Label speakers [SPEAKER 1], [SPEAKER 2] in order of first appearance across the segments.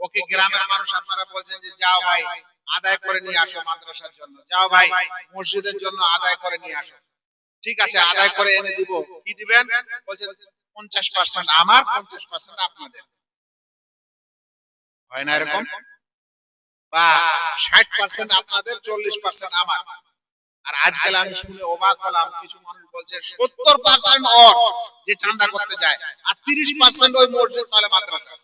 [SPEAKER 1] ওকে গ্রামের মানুষ আপনারা বলছেন যে, যাও ভাই, আদায় করে নিয়ে আসো মাদ্রাসার জন্য। যাও ভাই, মসজিদের জন্য আদায় করে নিয়ে আসো। ঠিক আছে, আদায় করে এনে দিব। কি দিবেন? বলছেন, পঞ্চাশ পার্সেন্ট আমার, পঞ্চাশ পার্সেন্ট আপনাদের। হয় না এরকম? বা ষাট পার্সেন্ট আপনাদের, চল্লিশ পার্সেন্ট আমার। আর আজকাল আমি শুনে অবাক হলাম, কিছু মানুষ বলছে, সত্তর পার্সেন্ট ওর যে চাঁদা করতে যায়, আর তিরিশ পার্সেন্ট ওই মসজিদ তাহলে মাদ্রাসা।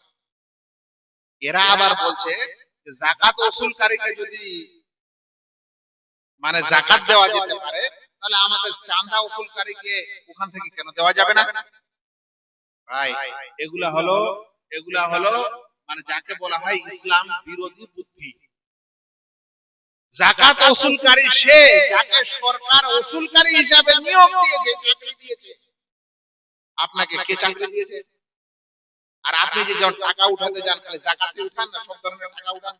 [SPEAKER 1] এরা আবার বলছে জাকাত ওসুলকারীকে যদি মানে জাকাত দেওয়া যেতে পারে, তাহলে আমাদের চাঁদা ওসুলকারীকে ওখান থেকে কেন দেওয়া যাবে না? ভাই, এগুলা হলো এগুলা হলো মানে যাকে বলা হয় ইসলাম বিরোধী বুদ্ধি। জাকাত ওসুলকারী সে যাকে সরকার ওসুলকারী হিসাবে নিয়োগ দিয়েছে চাকরি দিয়েছে। আপনাকে কে চাকরি দিয়েছে? আর আপনি যে যখন টাকা উঠাতে যান, খালি জাকাতে উঠান না, সব ধরনের টাকা উঠান।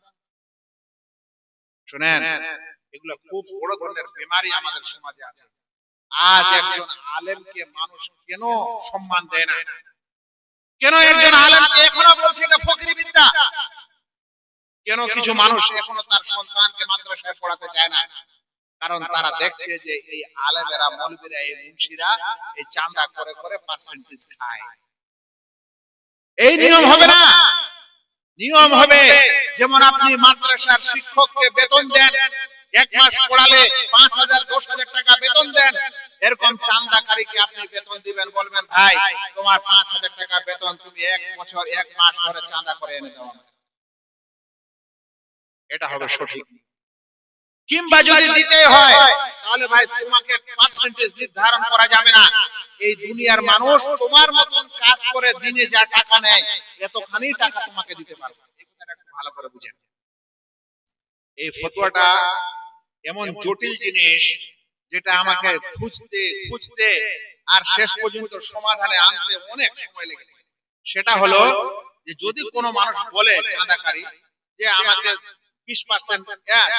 [SPEAKER 1] শুনেন, এগুলো খুব বড় ধরনের বেমারি আমাদের সমাজে আছে। আজ একজন আলেমকে মানুষ কেন সম্মান দেয় না? কেন একজন আলেমকে এখনও বলছে এটা ফকরি বিদ্যা? কেন কিছু মানুষ এখনও তার সন্তানকে মাদ্রাসায় পড়াতে চায় না? কারণ তারা দেখছে যে এই আলেমেরা, মৌলবীরা, এই মুন্সিরা এই চাঁদা করে করে পার্সেন্টেজ খায়। এই নিয়ম হবে না। নিয়ম হবে। যেমন আপনি মাদ্রাসার শিক্ষককে বেতন দেন এক মাস পড়ালে পাঁচ হাজার দশ হাজার টাকা বেতন দেন এরকম চান্দাকারীকে আপনি বেতন দিবেন বলবেন ভাই তোমার পাঁচ হাজার টাকা বেতন তুমি এক বছর এক মাস ধরে চাঁদা করে এনে দাও এটা হবে সঠিক কিংবা যদি দিতে হয় তাহলে ভাই তোমাকে পার্সেন্টেজ নির্ধারণ করা যাবে না। এই দুনিয়ার মানুষ তোমার মতন কাজ করে, দিনে যা টাকা নেয়, এতখানি টাকা তোমাকে দিতে পারবে। এই কথাটা একটু ভালো করে বুঝেন। এই ফতোয়াটা এমন জটিল জিনিস যেটা আমাকে খুঁজতে খুঁজতে আর শেষ পর্যন্ত সমাধানে আনতে অনেক সময় লেগেছে। সেটা হলো যে যদি কোনো মানুষ বলে চাঁদাকারী যে আমাকে বিশ পার্সেন্ট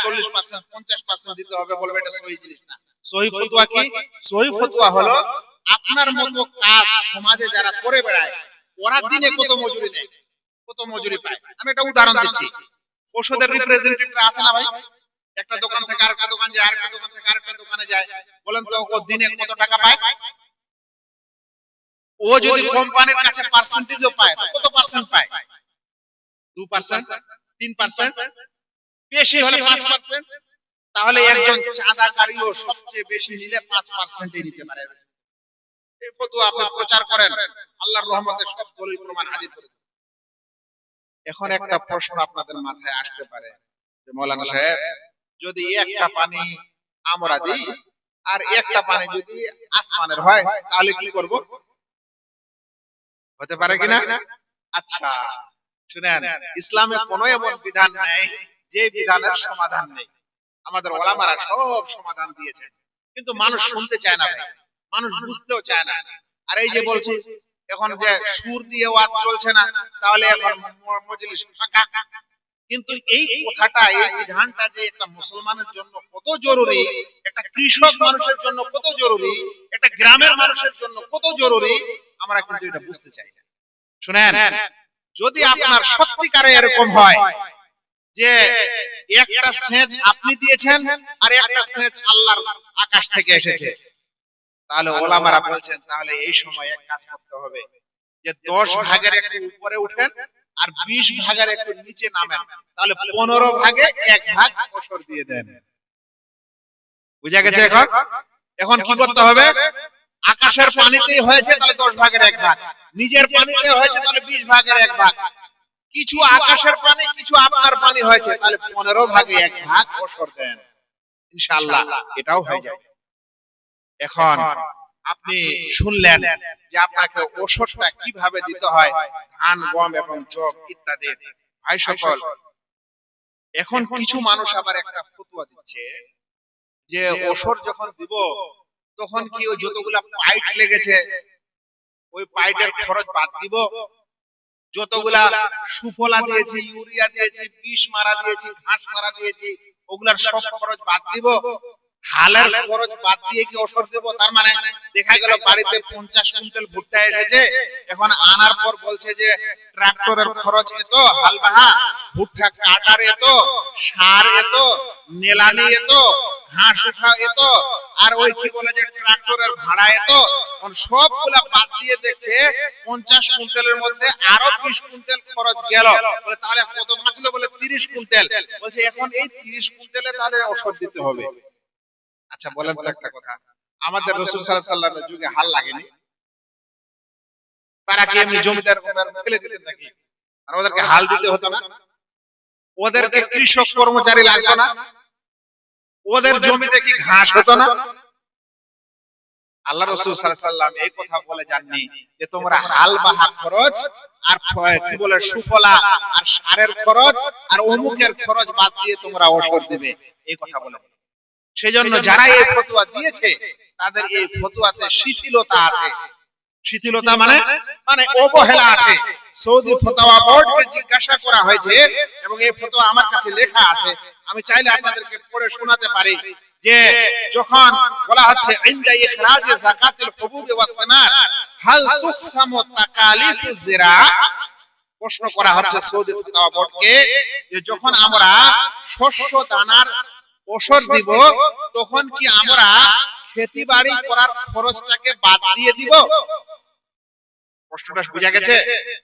[SPEAKER 1] চল্লিশ পার্সেন্ট পঞ্চাশ পার্সেন্ট দিতে হবে বলবে, এটা সহি জিনিস না। সহি ফতুয়া কি? সহি ফতুয়া হলো আপনার মতো কাজ সমাজে যারা করে বেড়ায় ওরা দিনে কত মজুরি নেয়? কত মজুরি পায়? আমি একটা উদাহরণ দিচ্ছি। ওষুধের রিপ্রেজেন্টেটিভ আছে না ভাই? একটা দোকান থেকে আরেকটা দোকান যায় আরেকটা দোকান থেকে আরেকটা দোকানে যায়। বলেন তো ও দিনে কত টাকা পায়? ও যদি কোম্পানির কাছে পার্সেন্টেজও পায় কত পার্সেন্ট পায়? দু পার্সেন্ট তিন পার্সেন্ট বেশি হলে পাঁচ পার্সেন্ট তাহলে একজন চাঁদাকারীও সবচেয়ে বেশি নিলে পাঁচ পার্সেন্টই নিতে পারে। এই ফতোয়া আপনি প্রচার করেন, আল্লাহর রহমতে সব দলিল, প্রমাণ হাজির করে এখন একটা প্রশ্ন আপনাদের মাথায় আসতে পারে যে সাহেব, যদি একটা পানি আমরা দিই, আর একটা পানি যদি আসমানের হয়, তাহলে কি করব? হতে পারে কিনা আচ্ছা শুনেন, ইসলামে কোনো এমন বিধান নেই যে বিধানের সমাধান নেই। আমাদের ওলামারা সব সমাধান দিয়েছে কিন্তু মানুষ শুনতে চায় না ভাই। মানুষ বুঝতেও চায় না। আর এই যে বলছি এখন যে সুর দিয়ে ওয়াজ চলছে না তাহলে এখন মজলিস ফাঁকা। কিন্তু এই কথাটা এই বিধানটা যে একটা মুসলমানের জন্য কত জরুরি একটা কৃষক মানুষের জন্য কত জরুরি একটা গ্রামের মানুষের জন্য কত জরুরি আমরা কিন্তু এটা বুঝতে চাই না। শুনেন যদি আপনার সত্যিকারে এরকম হয় যে একটা সেচ আপনি দিয়েছেন আর একটা সেচ আল্লাহর আকাশ থেকে এসেছে তাহলে ওলামারা বলছেন তাহলে এই সময় এক কাজ করতে হবে। যে দশ ভাগের একটু উপরে উঠেন আর বিশ ভাগের একটু নিচে নামেন। তাহলে পনেরো ভাগে এক ভাগ বছর দিয়ে দেন। বুঝা গেছে এখন? এখন? কি করতে হবে? আকাশের পানিতেই হয়েছে তাহলে দশ ভাগের এক ভাগ। নিজের পানিতে হয়েছে তাহলে বিশ ভাগের এক ভাগ। কিছু আকাশের পানি কিছু আপনার পানি হয়েছে তাহলে পনেরো ভাগে এক ভাগ বছর দেন। ইনশাআল্লাহ এটাও হয়ে যায় এখন আপনি শুনলেন যে আপনাকে ওষুধটা কীভাবে দিতে হয় ধান গম এবং জব ইত্যাদি ভাই সকল এখন কিছু মানুষ আবার একটা ফতুয়া দিচ্ছে যে ওষুধ যখন দিব তখন কি ওই যতগুলা পাইট লেগেছে ওই পাইটের খরচ বাদ দিব যতগুলা সুফলা দিয়েছি ইউরিয়া দিয়েছি বিষ মারা দিয়েছি ঘাস মারা দিয়েছি ওগুলার সব খরচ বাদ দিব হালের খরচ বাদ দিয়ে কি ওষুধ দেবো? তার মানে দেখা গেল বাড়িতে পঞ্চাশ কুইন্টাল ভুট্টা এসেছে। এখন আনার পর বলছে যে ট্রাক্টরের খরচ এত হাল বাহা ভুট্টা কাটার এত, সার এত, নেলানি এত ঘাস উঠা এত, আর ওই কি বলে যে ট্রাক্টরের ভাড়া এত? সবগুলা বাদ দিয়ে দেখছে পঞ্চাশ কুইন্টালের মধ্যে আরও বিশ কুইন্টাল খরচ গেল। বলে তাহলে কত বাঁচলো বলে তিরিশ কুইন্টাল? বলছে এখন এই তিরিশ কুইন্টালে তাহলে ওষুধ দিতে হবে। আচ্ছা বলেন তো একটা কথা। আমাদের রসুল সাল্লাহ সাল্লামের যুগে হাল লাগেনি? তারা কি এমনি জমিদার ফেলে দিতেন নাকি? আর ওদেরকে হাল দিতে হতো না? ওদেরকে কৃষক কর্মচারী লাগতো না? ওদের জমিতে কি ঘাস হতো না? আল্লাহ রসুল সাল্লাম এই কথা বলে যাননি যে তোমরা হাল বাহা খরচ আর কি বলে সুফলা আর সারের খরচ আর অমুকের খরচ বাদ দিয়ে তোমরা ওষুধ দেবে। এই কথা বলে। সেজন্য যারা এই ফতোয়া দিয়েছে তাদের এই ফতোয়াতে শিথিলতা আছে। শিথিলতা মানে মানে অবহেলা আছে। সৌদি ফতোয়া বোর্ডকে জিজ্ঞাসা করা হয়েছে এবং এই ফতোয়া আমার কাছে লেখা আছে। আমি চাইলে আপনাদেরকে পড়ে শোনাতে পারি যে যখন বলা হচ্ছে ইনদা ইখরাজে যাকাতিল হুবুবি ওয়াত সামার হাল তুকসামু তাকালিফু জিরা প্রশ্ন করা হচ্ছে সৌদি ফতোয়া বোর্ডকে যে যখন আমরা শস্য দানার ওষুধ দিব তখন কি আমরা খেতি বাড়ি করার খরচটাকে বাদ দিয়ে দিব। প্রশ্নটা বুঝা গেছে?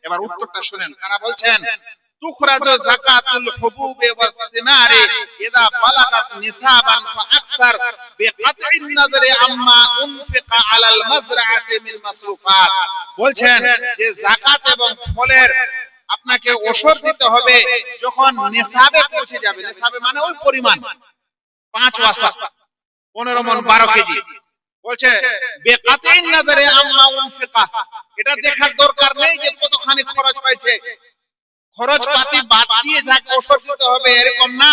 [SPEAKER 1] এবার উত্তরটা শুনেন। তারা বলছেন? তুখরাজু যাকাতুল হুবুবি ওয়াস সিমারি ইদা বালাগাত নিসাবান ফাআকতার বিকাতঈ নজরি আম্মা উনফিকা আলাল মাজরাআতি মিন মাসরুফাত। বলছেন যে যাকাত এবং ফলের আপনাকে ওষুধ দিতে হবে যখন নিসাবে পৌঁছে যাবে। নিসাবে মানে ওই পরিমাণ। পাঁচ ওয়াসা পনেরো মন বারো কেজি। বলছে নাজারে আম্মা উনফিকা। এটা দেখার দরকার নেই যে কতখানি খরচ হয়েছে। খরচ পাতি বাদ দিয়ে যাকে হবে এরকম না।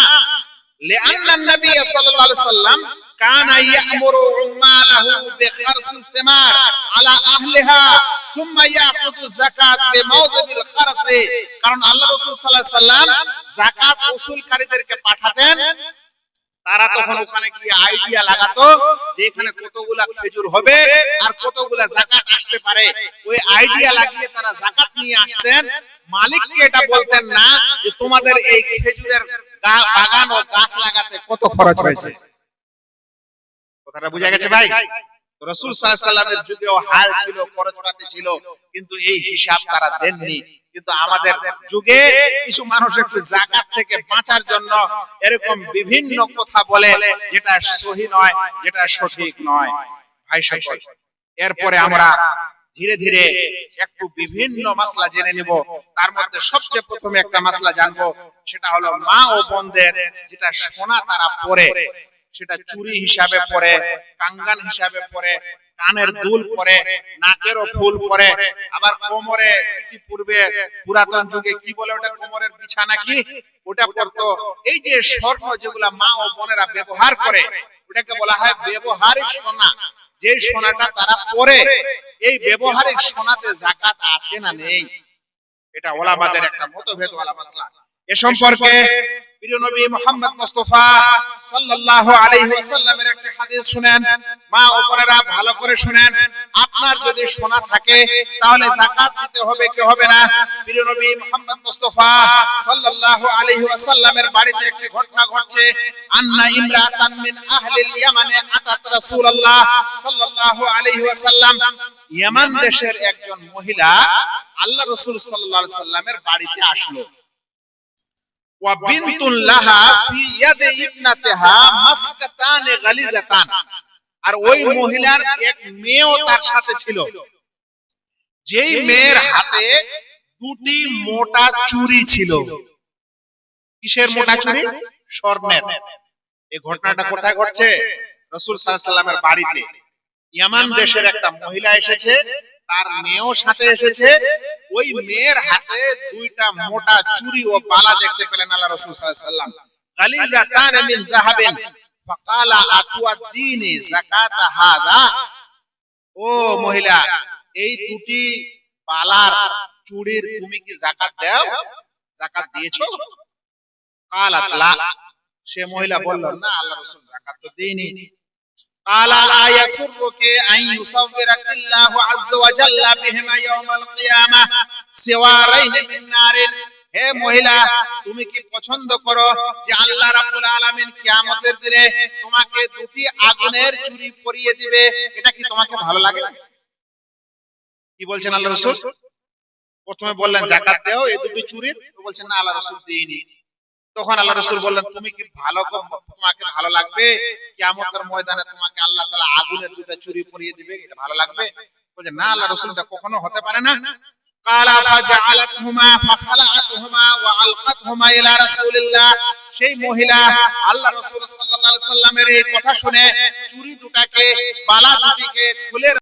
[SPEAKER 1] লিআন্নান সাল্লাল্লাহু আলাইহি সাল্লাম কানা ইয়ামুরু উম্মালাহু আলা আহলিহা সুম্মা ইয়াখুযু যাকাত খারসে। কারণ আল্লাহ রাসূল সাল্লাল্লাহু আলাইহি সাল্লাম যাকাত উসুলকারীদেরকে পাঠাতেন তারা তখন ওখানে গিয়ে আইডিয়া লাগাতো যে এখানে কতগুলা খেজুর হবে আর কতগুলা জাকাত আসতে পারে। ওই আইডিয়া লাগিয়ে তারা জাকাত নিয়ে আসতেন। মালিককে এটা বলতেন না যে তোমাদের এই খেজুরের বাগান ও গাছ লাগাতে কত খরচ হয়েছে। কথাটা বুঝা গেছে ভাই? রসুল সাল্লামের যুগেও হাল ছিল খরচপাতি ছিল কিন্তু এই হিসাব তারা দেননি। কিন্তু আমাদের যুগে কিছু মানুষ একটু জাকাত থেকে বাঁচার জন্য এরকম বিভিন্ন কথা বলে, যেটা সহি নয়, যেটা সঠিক নয়। ভাই এরপরে আমরা ধীরে ধীরে একটু বিভিন্ন মাসলা জেনে নিব। তার মধ্যে সবচেয়ে প্রথমে একটা মাসলা জানব, সেটা হলো মা ও বোনদের যেটা সোনা তারা পরে, সেটা চুরি হিসাবে পরে কাঙ্গান হিসাবে পরে কানের দুল পরে, নাকেরও ফুল পরে, আবার কোমরে ইতিপূর্বে পুরাতন যুগে কি বলে ওটা, কোমরের বিছানা কি ওটা পরতো। এই যে স্বর্ণ যেগুলা মা ও বোনেরা ব্যবহার করে, ওটাকে বলা হয় ব্যবহারিক সোনা। যে সোনাটা তারা পরে, এই ব্যবহারিক সোনাতে জাকাত আছে না নেই? এটা ওলামাদের একটা মতভেদ ওয়ালা মাসলা এ সম্পর্কে প্রিয় নবী মুহাম্মদ মুস্তাফা সাল্লাল্লাহু আলাইহি ওয়াসাল্লামের একটা হাদিস শুনেন, মা ও বোনেরা ভালো করে শুনেন। আপনার যদি সোনা থাকে, তাহলে যাকাত দিতে হবে, কি হবে না? প্রিয় নবী মুহাম্মদ মুস্তাফা সাল্লাল্লাহু আলাইহি ওয়াসাল্লামের বাড়িতে একটি ঘটনা ঘটছে। আন্না ইমরাতান মিন আহলিল ইয়ামানে আতাত রাসূলুল্লাহ সাল্লাল্লাহু আলাইহি ওয়াসাল্লাম। ইয়ামান দেশের একজন মহিলা আল্লাহ রাসূল সাল্লাল্লাহু আলাইহি সাল্লামের বাড়িতে আসলো। আর ওই মহিলার এক মেয়েও তার সাথে ছিল। যেই মেয়ের হাতে দুটি মোটা চুড়ি ছিল। কিসের মোটা চুড়ি? স্বর্ণের। এই ঘটনাটা কোথায় ঘটছে? রসুল সাল্লামের বাড়িতে। ইয়ামান দেশের একটা মহিলা এসেছে তার মেয়েও সাথে এসেছে। ওই মেয়ের হাতে দুইটা মোটা চুড়ি ও বালা দেখতে পেলেন আল্লাহ রসুল সাল্লাম হাদা। ও মহিলা, এই দুটি বালার চুড়ির তুমি কি জাকাত দাও? জাকাত দিয়েছ? কালাত, লা। সে মহিলা বলল, না, আল্লাহ রাসূল যাকাত তো দেইনি قال لا يسرك أن يصورك الله عز وجل بهما يوم القيامة سوارين من نار হে মহিলা তুমি কি পছন্দ করো যে আল্লাহ রাব্বুল আলামিন কিয়ামতের দিনে তোমাকে দুটি আগুনের চুরি পরিয়ে দিবে এটা কি তোমাকে ভালো লাগে কি বলছেন আল্লাহ রাসূল প্রথমে বললেন জাকাত দাও এই দুটি চুরির তো বলছেন না আল্লাহ রাসূল দেইনি তখন আল্লাহ রসুল বললেন, তুমি কি ভালো তোমাকে ভালো লাগবে? কেমতের ময়দানে তোমাকে আল্লাহ তালা আগুনের দুটা চুরি করিয়ে দিবে, এটা ভালো লাগবে? বলছে, না, আল্লাহ রসুলটা কখনো হতে পারে না। সেই মহিলা আল্লাহ রসুল সাল্লামের এই কথা শুনে চুরি দুটাকে, বালা দুটিকে খুলে